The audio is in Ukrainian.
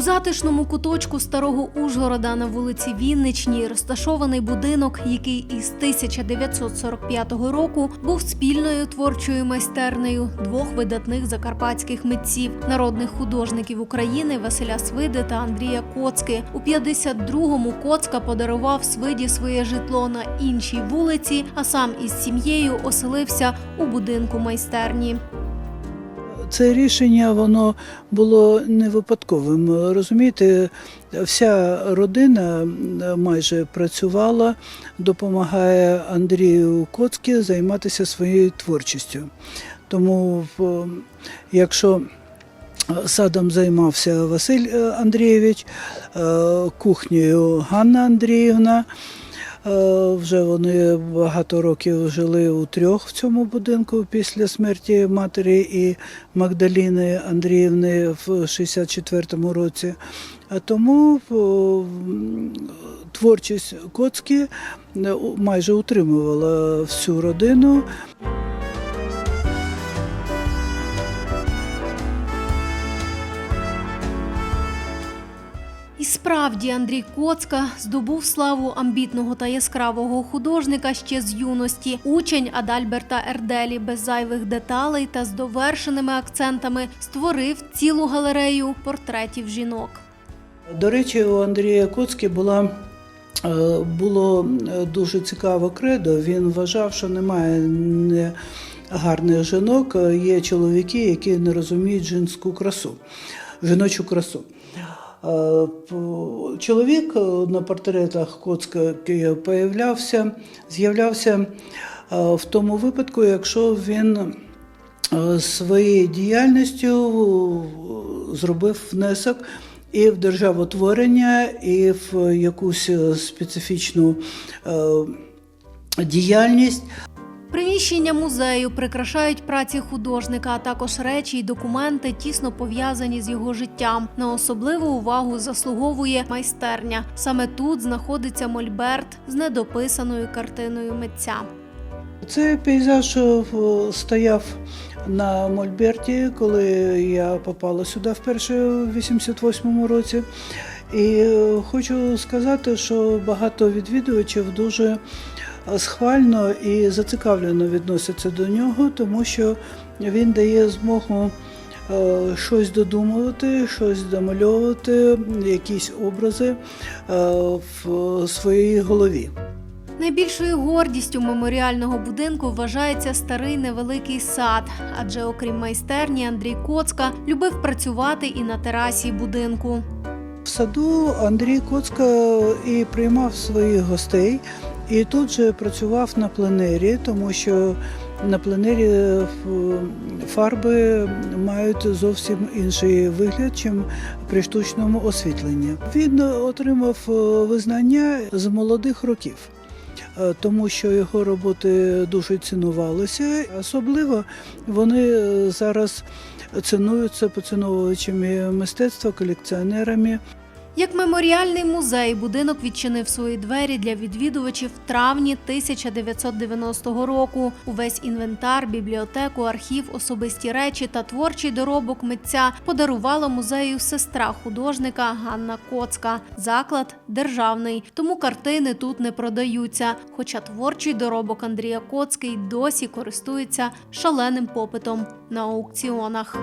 затишному куточку старого Ужгорода на вулиці Вінничній розташований будинок, який із 1945 року був спільною творчою майстернею двох видатних закарпатських митців, народних художників України Василя Свиди та Андрія Коцки. У 52-му Коцка подарував Свиді своє житло на іншій вулиці, а сам із сім'єю оселився у будинку майстерні. Це рішення воно було не випадковим. Розумієте, вся родина майже працювала, допомагає Андрію Коцькі займатися своєю творчістю. Тому, якщо садом займався Василь е, Андрійович, е, кухнею Ганна Андріївна. Е, Вже вони багато років жили у трьох в цьому будинку після смерті матері і Магдаліни Андріївни в 64-му році. А тому творчість Коцькі е, майже утримувала всю родину. Справді Андрій Коцка здобув славу амбітного та яскравого художника ще з юності. Учень Адальберта Ерделі без зайвих деталей та з довершеними акцентами створив цілу галерею портретів жінок. До речі, у Андрія Коцькі була. е, Було е, дуже цікаво кредо. Він вважав, що немає гарних жінок, є чоловіки, які не розуміють жінську красу, жіночу красу. Е, Чоловік е, на портретах Коцька появлявся, з'являвся е, в тому випадку, якщо він своєю діяльністю зробив внесок і в державотворення, і в якусь специфічну діяльність. Приміщення музею прикрашають праці художника, а також речі й документи, тісно пов'язані з його життям. На особливу увагу заслуговує майстерня. Саме тут знаходиться мольберт з недописаною картиною митця. Цей пейзаж е, стояв на Мольберті, коли я попала сюди вперше у 88-му році. І е, хочу сказати, що багато відвідувачів дуже схвально і зацікавлено відносяться до нього, тому що він дає змогу е, щось додумувати, щось домальовувати, якісь образи е, в своїй голові. Найбільшою гордістю меморіального будинку вважається старий невеликий сад, адже окрім майстерні, Андрій Коцка любив працювати і на терасі будинку. В саду Андрій Коцка і приймав своїх гостей, і тут же працював на пленері, тому що на пленері е, фарби мають зовсім інший вигляд, чим при штучному освітленні. Він отримав е, визнання з молодих років. е, Тому що його роботи дуже цінувалися, особливо вони зараз цінуються поціновувачами мистецтва, колекціонерами. Як меморіальний музей, будинок відчинив свої двері для відвідувачів в травні 1990 року. Увесь інвентар, бібліотеку, архів, особисті речі та творчий доробок митця подарувала музею сестра художника Ганна Коцка. Заклад державний, тому картини тут не продаються. Хоча творчий доробок Андрія Коцки й досі користується шаленим попитом на аукціонах.